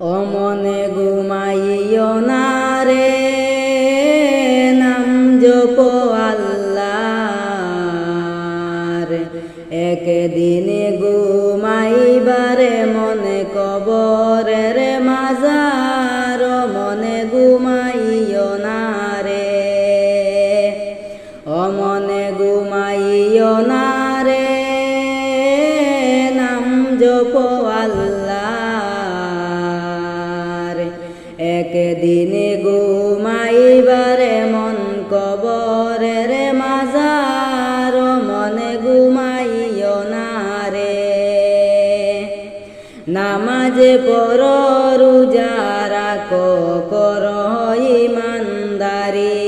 অমনে ঘুমাইও না রে নাম জপ আল্লাহ একদিনে ঘুমাইবারে মনে একদিনে ঘুমাইবারে মন কবরের মাজার, মনে ঘুমাইও না রে। নামাজে পর রাখো, কর ইমানদারি।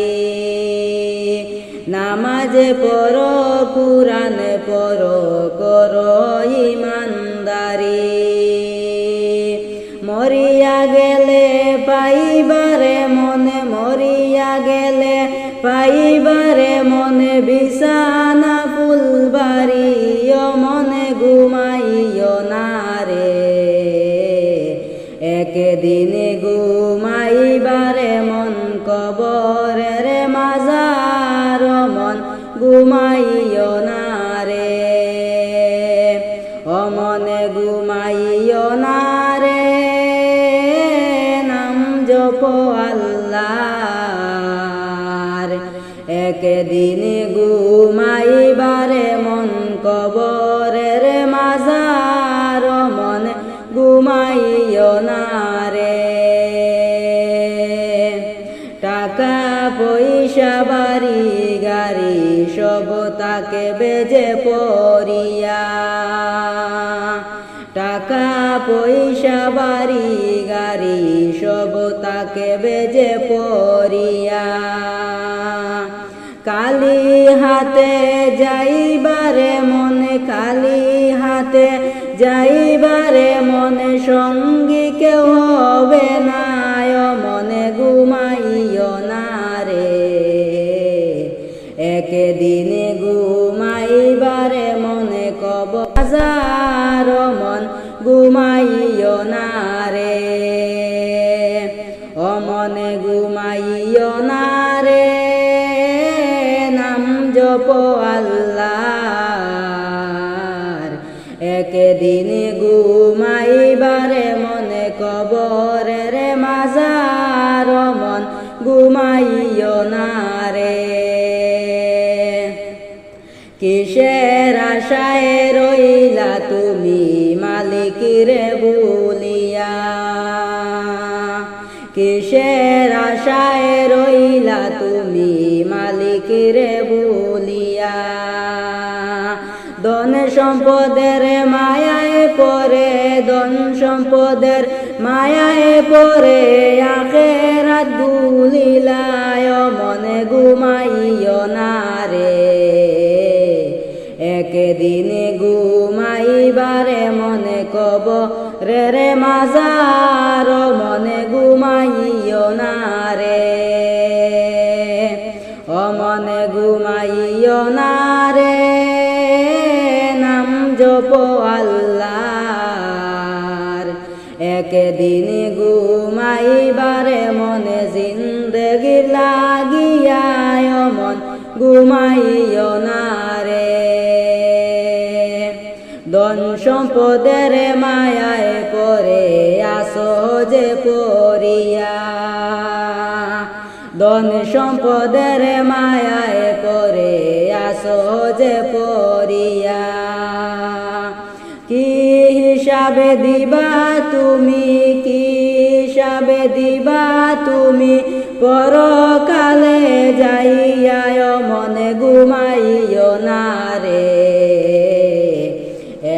নামাজে পর কুরান পর কর মরিয়া গেলে পাইবারে মনে, মরিয়া গেলে পাইবারে মনে বিছানা ফুলবাড়িও মনে ঘুমাইও না রে। একদিনে ঘুমাইবারে মন কবরের একদিনে ঘুমাইবারে মন কবরের মাজার, মন ঘুমাইও না রে। টাকা পয়সা, বাড়ি, গাড়ি, সব তাকে বেজে পড়িয়া। টাকা পয়সা, বাড়ি, গাড়ি, সব তাকে বেজে পড়িয়া। কালি হাতে যাইবারে মনে, কালি হাতে যাইবারে মনে, সঙ্গী কেউ হবে না মনে ঘুমাইও না রে। একদিনে ঘুমাইবারে মনে কব হাজার মন, ঘুমাইও না রে। জপ আল্লাহর। একদিনে ঘুমাইবারে মনে কবরের মাজার মন ঘুমাইও না রে। কিসের আশায় রইলা তুমি মালিকিরে বলিয়া? কিসের আশায় রইলা তুমি মালিকিরে বলিয়া ধন সম্পদের মায়ায় পরে ধন সম্পদের মায়ায় পরে আখেরাত দুলিলায় মনে ঘুমাইও না রে। একদিনে ঘুমাইবারে মনে কব রে রে মাজার, মনে ঘুমাইও না রে। ও মনে ঘুমাইও না রে। জপ আল্লাহর। একদিনে ঘুমাইবারে মনে জিন্দগি লাগিয়ায় মন ঘুমাইও না রে। ধন সম্পদের মায়ায় পরে আসো যে পড়িয়া। ধন সম্পদের মায়ায় পরে আসো যে পড়িয়া। কি হিসাবে দিবা তুমি কি হিসাবে দিবা তুমি? পরকালে যাইয়া মনে ঘুমাইও না রে।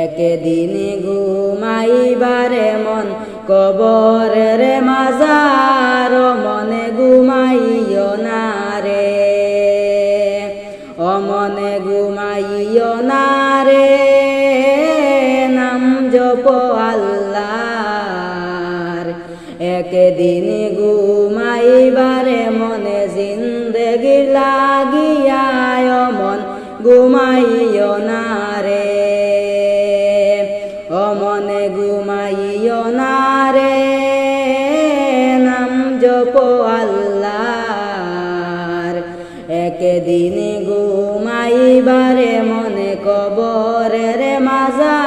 একদিনে ঘুমাইবারে মন কবরের মাজার, মনে ঘুমাইও না রে। অমনে ঘুমাইও না রে। রূপ আল্লাহর। একদিন ঘুমাইবারে মনে জিন্দগি লাগিয়ায় মন ঘুমাইও না রে। অমনে ঘুমাইও না রে। নাম জপ আল্লাহর। একদিন ঘুমাইবারে মনে কবরের মাজা